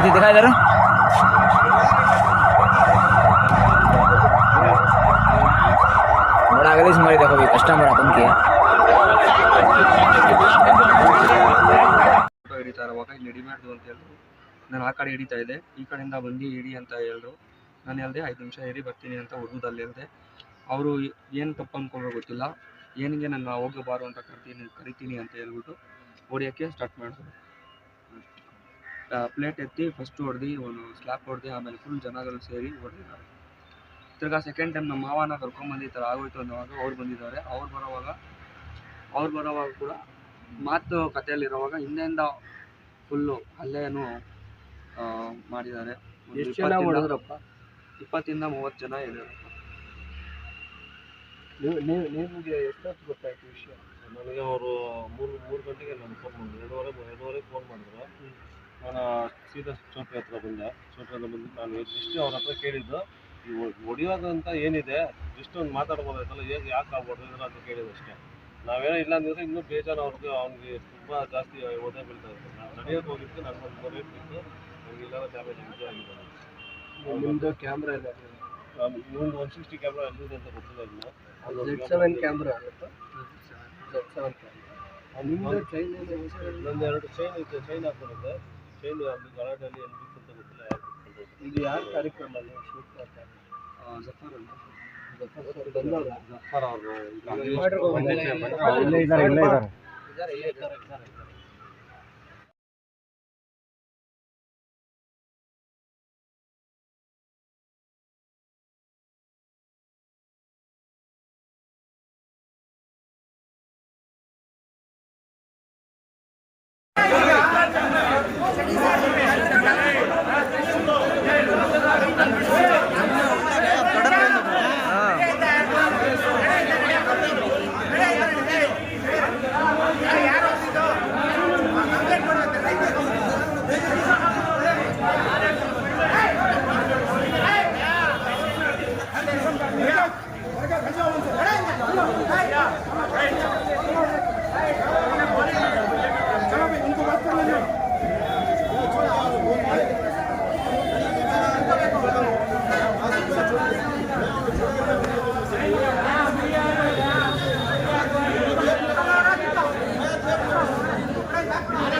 નથી દેખાય તારે બડા આગળ જ મળી દેખો ભાઈ કસ્ટમર આપણ કે ಹಿಡಿತಾ ಇರೋವಾಗ ಇಲ್ಲಿ ಹಿಡಿಬಾರ್ದು ಅಂತ ಹೇಳಿದ್ರು. ನಾನು ಆ ಕಡೆ ಹಿಡಿತಾ ಇದ್ದೆ. ಈ ಕಡೆಯಿಂದ ಬಂದು ಹಿಡಿ ಅಂತ ಹೇಳಿದ್ರು. ನಾನು ಹೇಳಿದೆ, ಐದು ನಿಮಿಷ ಹಿಡಿ ಬರ್ತೀನಿ ಅಂತ ಹುಡುಗದಲ್ಲಿ ಹೇಳಿದೆ. ಅವರು ಏನು ತಪ್ಪು ಅಂದ್ಕೊಂಡ್ರೆ ಗೊತ್ತಿಲ್ಲ. ಏನಿಗೆ ನಾನು ಹೋಗಬಾರೋ ಅಂತ ಕರಿತೀನಿ ಕರಿತೀನಿ ಅಂತ ಹೇಳ್ಬಿಟ್ಟು ಓಡಿಯೋಕ್ಕೆ ಸ್ಟಾರ್ಟ್ ಮಾಡಿದ್ರು. ಪ್ಲೇಟ್ ಎತ್ತಿ ಫಸ್ಟ್ ಹೊಡೆದು ಒಂದು ಸ್ಲ್ಯಾಪ್ ಹೊಡೆದು ಆಮೇಲೆ ಫುಲ್ ಜನಗಳು ಸೇರಿ ಹೊಡೆದಿದ್ದಾರೆ. ತಿರ್ಗಾ ಸೆಕೆಂಡ್ ಟೈಮ್ ನಮ್ಮ ಮಾವನ ಕರ್ಕೊಂಬಂದು ಈ ಥರ ಆಗೋಯ್ತು ಅನ್ನೋವಾಗ ಅವ್ರು ಬಂದಿದ್ದಾರೆ. ಅವ್ರು ಬರೋವಾಗ ಅವ್ರು ಬರೋವಾಗ ಕೂಡ ಮಾತು ಕಥೆಯಲ್ಲಿರೋವಾಗ ಹಿಂದೆಯಿಂದ ಫುಲ್ಲು ಹಲ್ಲೆಯನ್ನು ಆ, ಮಾಡಿದ್ದಾರೆ. ಎಷ್ಟು ಜನ ಇಪ್ಪತ್ತಿಂದ- ಮೂವತ್ತು ಜನ ಇದ್ದಾರೆ. ನೀವು ನೀವು ನಿಮಗೆ ಎಷ್ಟೊತ್ತು ಗೊತ್ತಾಯ್ತು ವಿಷಯ? ನನಗೆ ಅವರು ಮೂರು ಮೂರು ಗಂಟೆಗೆ ನಾನು ಫೋನ್ ಮಾಡಿದ್ರು. ಎರಡೂವರೆ ಎರಡೂವರೆಗೆ ಫೋನ್ ಮಾಡಿದ್ರು. ನಾನು ಸೀದಾ ಚೌಟ್ರಿ ಹತ್ರ ಬಂದೆ. ಚೌಟ್ರಿ ಹತ್ರ ಬಂದು ನಾನು ಜಸ್ಟ್ ಅವ್ರ ಹತ್ರ ಕೇಳಿದ್ದು ಈ ಅಂತ ಹೊಡಿಯೋದಂತ ಏನಿದೆ ಜಸ್ಟ್ ಒಂದು ಮಾತಾಡ್ಬೋದಾಯ್ತಲ್ಲ ಹೇಗೆ ಯಾಕೆ ಆಗ್ಬಾರ್ದು ಹೊಡೆದಿದ್ರು ಅಂತ ಕೇಳಿದ್ದು ಅಷ್ಟೇ. ನಾವೇನೋ ಇಲ್ಲ ಅಂದಿದ್ರೆ ಇನ್ನೂ ಬೇಜಾರು ಅವ್ರಿಗೆ ಅವ್ನಿಗೆ ತುಂಬ ಜಾಸ್ತಿ ಓದೇ ಬೀಳ್ತಾ ಇತ್ತು. ನಾನು ನಡೆಯೋಕೆ ಹೋಗಿದ್ದು ನನಗೆ ಒಂದು ಮೊರೆ ಬಿಟ್ಟು ನನಗೆ ಇಲ್ಲ ಡ್ಯಾಮೇಜ್ ಇದೆ ಆಗಿದೆ ನಿಮ್ಮದು ಕ್ಯಾಮ್ರಾ ಇದೆ. ಇನ್ನೊಂದು ಒನ್ ಸಿಕ್ಸ್ಟಿ ಕ್ಯಾಮ್ರಾ ಎಲ್ಲಿದೆ ಅಂತ ಗೊತ್ತಿಲ್ಲ ಇನ್ನು. ಅದು ಸೆವೆನ್ ಕ್ಯಾಮ್ರಾ ಆಗುತ್ತೆ? ಜೆಡ್ ಸೆವೆನ್ ಕ್ಯಾಮ್ರಾ ನಿಮ್ಮದು ಚೈನ್ ಏನು ಹೆಸರು ಎರಡು ಚೈನ್ ಇದೆ ಚೈನ್ ಹಾಕೊಂಡಿದ್ದೆ. ಚೈನ್ ಅಲ್ಲಿ ಗಲಾಟೆಯಲ್ಲಿ ಎಲ್ಲಿ ಬಿತ್ತು ಅಂತ ಗೊತ್ತಿಲ್ಲ ಯಾರು ಇದು ಯಾರ ಕಾರ್ಯಕ್ರಮ ಜಫರ್ ಜಫರ್ ಅವರು ಇಲ್ಲೇ ಇದ್ದಾರೆ ಇಲ್ಲೇ ಇದ್ದಾರೆ ಇದ್ದಾರೆ ಇದ್ದಾರೆ.